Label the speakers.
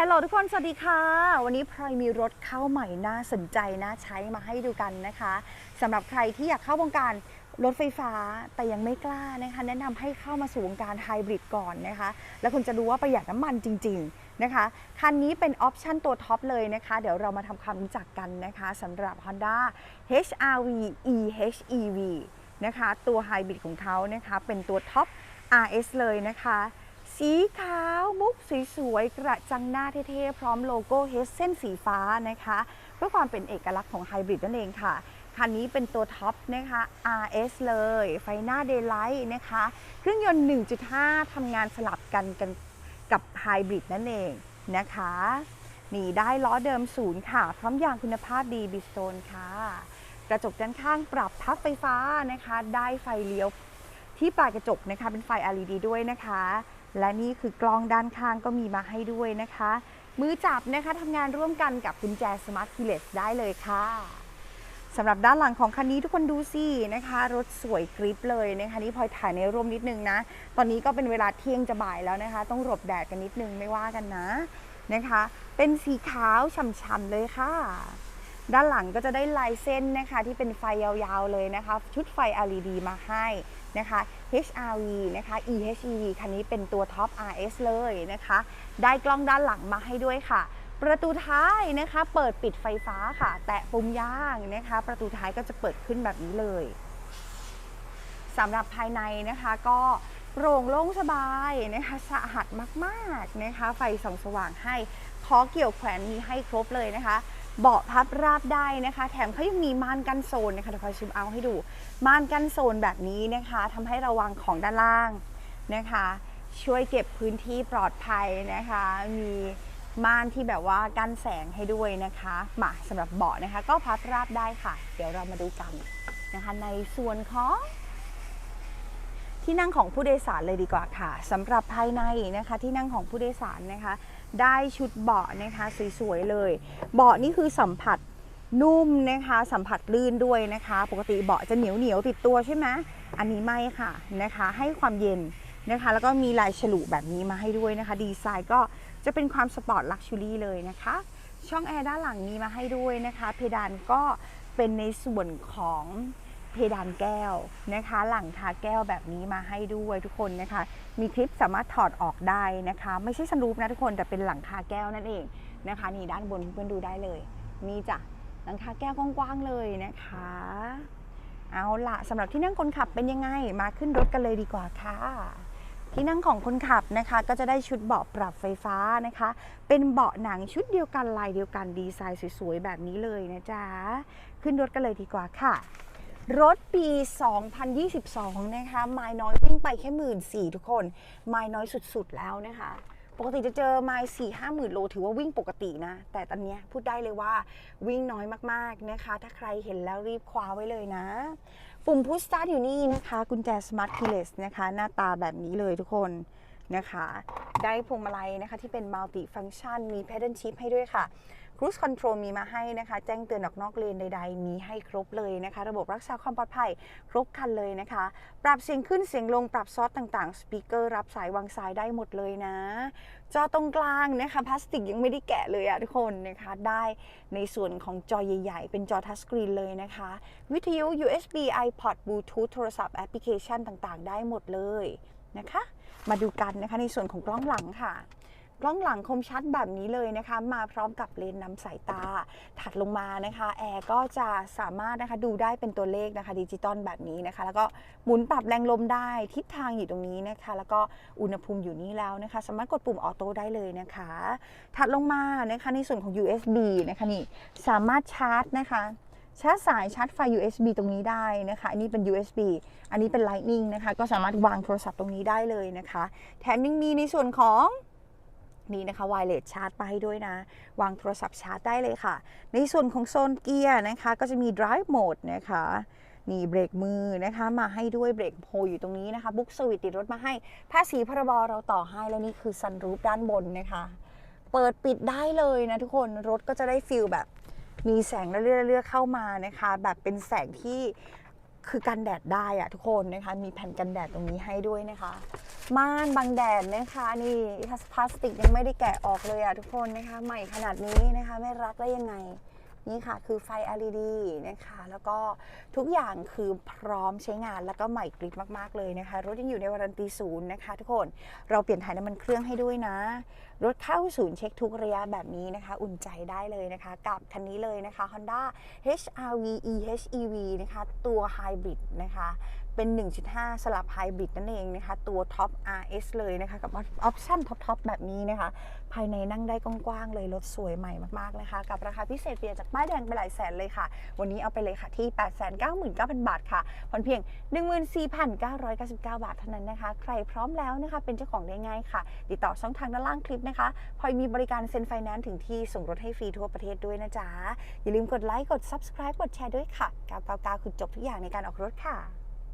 Speaker 1: ฮลโหลทุกคน สวัสดีค่ะ วันนี้พลอยมีรถเข้าใหม่น่าสนใจน่าใช้มาให้ดูกันนะคะสำหรับใครที่อยากเข้าวงการรถไฟฟ้าแต่ยังไม่กล้านะคะ แนะนำให้เข้ามาสู่วงการไฮบริดก่อนนะคะ แล้วคุณจะรู้ว่าประหยัดน้ำมันจริง ๆนะคะ คันนี้เป็นออปชั่นตัวท็อปเลยนะคะ เดี๋ยวเรามาทำความรู้จักกันนะคะสำหรับ Honda HRV eHEV นะคะ ตัวไฮบริดของเขานะคะ เป็นตัวท็อป RS เลยนะคะ สีขาวมุกสวยๆ กระจังหน้าเท่ๆ พร้อมโลโก้เฮสเส้นสีฟ้านะคะ เพื่อความเป็นเอกลักษณ์ของไฮบริดนั่นเองค่ะ คันนี้เป็นตัวท็อปนะคะ RS เลย ไฟหน้า Daylight นะคะ เครื่องยนต์ 1.5 ทำงานสลับกันกันกับไฮบริดนั่นเองนะคะนี่ได้ล้อเดิมศูนย์ค่ะ พร้อมยางคุณภาพดีบิสโตนค่ะ กระจกด้านข้างปรับพับไฟฟ้านะคะ ได้ไฟเลี้ยวที่ปลายกระจกนะคะ เป็นไฟ LED ด้วยนะคะ และนี่คือกล้องด้านข้างก็มีมาให้ด้วยนะคะ มือจับนะคะทำงานร่วมกันกับกุญแจ Smart Keyless ได้เลยค่ะสำหรับด้านหลังของคันนี้ทุกคนดูสินะคะ รถสวยกริปเลยนะคะนี่พลอยถ่ายในร่มนิดนึงนะ ตอนนี้ก็เป็นเวลาเที่ยงจะบ่ายแล้วนะคะ ต้องหลบแดดกันนิดนึงไม่ว่ากันนะนะคะ เป็นสีขาวฉ่ำๆเลยค่ะ ด้านหลังก็จะได้ลายเส้นนะคะที่เป็นไฟยาวๆเลยนะคะ ชุดไฟ LED มาให้ นะคะ HRV นะคะ eHEV คันนี้เป็นตัวท็อป RS เลยนะคะ ได้กล้องด้านหลังมาให้ด้วยค่ะ ประตูท้ายนะคะเปิดปิดไฟฟ้าค่ะ แตะปุ่มย่างนะคะ ประตูท้ายก็จะเปิดขึ้นแบบนี้เลยสำหรับภายในนะคะก็โปร่งโล่งสบายนะคะสะอาดมาก ๆนะคะ ไฟส่องสว่างให้ขอเกี่ยวแขวนมีให้ครบเลยนะคะ เบาะพับราบได้นะคะ แถมเขายังมีม่านกันโซนนะคะเดี๋ยวคอยชิมเอาให้ดู ม่านกันโซนแบบนี้นะคะทำให้ระวังของด้านล่างนะคะ ช่วยเก็บพื้นที่ปลอดภัยนะคะ มีม่านที่แบบว่ากั้นแสงให้ด้วยนะคะมาสำหรับเบาะนะคะ ก็พับราบได้ค่ะ เดี๋ยวเรามาดูกันนะคะ ในส่วนของ ที่นั่งของผู้โดยสารเลยดีกว่าค่ะสำหรับภายในนะคะที่นั่งของผู้โดยสารนะคะ ได้ชุดเบาะนะคะสวยๆเลย เบาะนี่คือสัมผัสนุ่มนะคะสัมผัสลื่นด้วยนะคะ ปกติเบาะจะเหนียวเหนียวติดตัวใช่ไหมอันนี้ไม่ค่ะนะคะ ให้ความเย็นนะคะ แล้วก็มีลายฉลุแบบนี้มาให้ด้วยนะคะ ดีไซน์ก็จะเป็นความสปอร์ตลักชัวรี่เลยนะคะ ช่องแอร์ด้านหลังมีมาให้ด้วยนะคะ เพดานก็เป็นในส่วนของ เพดานแก้วนะคะ หลังคาแก้วแบบนี้มาให้ด้วยทุกคนนะคะ มีคลิปสามารถถอดออกได้นะคะ ไม่ใช่สลูปนะทุกคนแต่เป็นหลังคาแก้วนั่นเองนะคะ นี่ด้านบนเพื่อนๆดูได้เลย นี่จ้ะหลังคาแก้วกว้างๆเลยนะคะ เอาละสำหรับที่นั่งคนขับเป็นยังไงมาขึ้นรถกันเลยดีกว่าค่ะที่นั่งของคนขับนะคะ ก็จะได้ชุดเบาะปรับไฟฟ้านะคะ เป็นเบาะหนังชุดเดียวกันลายเดียวกันดีไซน์สวยๆแบบนี้เลยนะจ๊ะขึ้นรถกันเลยดีกว่าค่ะ รถปี 2022 นะคะไมล์น้อยวิ่งไปแค่หมื่นสี่ทุกคนไมล์น้อยสุดๆแล้วนะคะ ปกติจะเจอไมล์สี่ห้าหมื่นโลถือว่าวิ่งปกตินะ แต่ตอนเนี้ยพูดได้เลยว่าวิ่งน้อยมากๆนะคะ ถ้าใครเห็นแล้วรีบคว้าไว้เลยนะ ปุ่มพุชสตาร์ทอยู่นี่นะคะ กุญแจ Smart Keyless นะคะ หน้าตาแบบนี้เลยทุกคน นะคะ ได้พวงมาลัยนะคะที่เป็น Multi Function มี Pedal Shift ให้ด้วยค่ะ Cruise Control มีมาให้นะคะ แจ้งเตือนออกนอกเลนใด ๆ มีให้ครบเลยนะคะ ระบบรักษาความปลอดภัยครบคันเลยนะคะ ปรับเสียงขึ้นเสียงลงปรับซอสต่างๆ สปีกเกอร์รับสายวางสายได้หมดเลยนะ จอตรงกลางนะคะพลาสติกยังไม่ได้แกะเลยอะทุกคนนะคะ ได้ในส่วนของจอใหญ่ ๆ เป็นจอทัชสกรีนเลยนะคะ วิทยุ USB iPod Bluetooth โทรศัพท์แอปพลิเคชันต่างๆ ได้หมดเลย นะคะ มาดูกันนะคะในส่วนของกล้องหลังค่ะกล้องหลังคมชัดแบบนี้เลยนะคะ มาพร้อมกับเลนส์นำสายตา ถัดลงมานะคะแอร์ก็จะสามารถนะคะดูได้เป็นตัวเลขนะคะดิจิตอลแบบนี้นะคะ แล้วก็หมุนปรับแรงลมได้ทิศทางอยู่ตรงนี้นะคะ แล้วก็อุณหภูมิอยู่นี่แล้วนะคะ สามารถกดปุ่มออโต้ได้เลยนะคะ ถัดลงมานะคะในส่วนของ USB นะคะนี่สามารถชาร์จนะคะ ชาร์จสายชาร์จไฟ USB ตรงนี้ได้นะคะ อันนี้เป็น USB อันนี้เป็น Lightning นะคะ ก็สามารถวางโทรศัพท์ตรงนี้ได้เลยนะคะ แถมยังมีในส่วนของนี่นะคะไวเลสชาร์จไปให้ด้วยนะ วางโทรศัพท์ชาร์จได้เลยค่ะ ในส่วนของโซนเกียร์นะคะ ก็จะมี drive mode นะคะนี่เบรกมือนะคะ มาให้ด้วยเบรกโฮอยู่ตรงนี้นะคะบุ๊กสวิตติดรถมาให้ภาษีพรบเราต่อให้แล้วนี่คือซันรูฟด้านบนนะคะ เปิดปิดได้เลยนะทุกคนรถก็จะได้ฟิลแบบ มีแสงเรื่อยๆเข้ามานะคะ แบบเป็นแสงที่คือกันแดดได้อะทุกคนนะคะ มีแผ่นกันแดดตรงนี้ให้ด้วยนะคะ ม่านบังแดดนะคะนี่พลาสติกยังไม่ได้แกะออกเลยอะทุกคนนะคะ ใหม่ขนาดนี้นะคะ ไม่รักได้ยังไง นี่ค่ะคือไฟ LED นะคะ แล้วก็ทุกอย่างคือพร้อมใช้งานแล้วก็ใหม่กริบมาก ๆ เลยนะคะ รถยังอยู่ในวารันตีศูนย์นะคะ ทุกคนเราเปลี่ยนถ่ายน้ำมันเครื่องให้ด้วยนะ รถเข้าศูนย์เช็คทุกระยะแบบนี้นะคะ อุ่นใจได้เลยนะคะ กับคันนี้เลยนะคะ Honda HRV eHEV นะคะ ตัวไฮบริดนะคะ เป็น 1.5 สลับไฮบริดนั่นเองนะคะ ตัวท็อป RS เลยนะคะ กับออปชั่นท็อป ๆ แบบนี้นะคะ ภายในนั่งได้กว้างๆเลย รถสวยใหม่มากๆนะคะ กับราคาพิเศษเปลี่ยนจากป้ายแดงไปหลายแสนเลยค่ะ วันนี้เอาไปเลยค่ะที่ 899,000 บาทค่ะผ่อนเพียง 14,999 บาทเท่านั้นนะคะ ใครพร้อมแล้วนะคะ เป็นเจ้าของได้ง่ายค่ะ ติดต่อช่องทางด้านล่างคลิปนะคะพลอยมีบริการเซ็นไฟแนนซ์ถึงที่ส่งรถให้ฟรีทั่วประเทศด้วยนะจ๊ะอย่าลืมกดไลค์กด subscribe กดแชร์ด้วยค่ะ999คือจบทุกอย่างในการออกรถค่ะ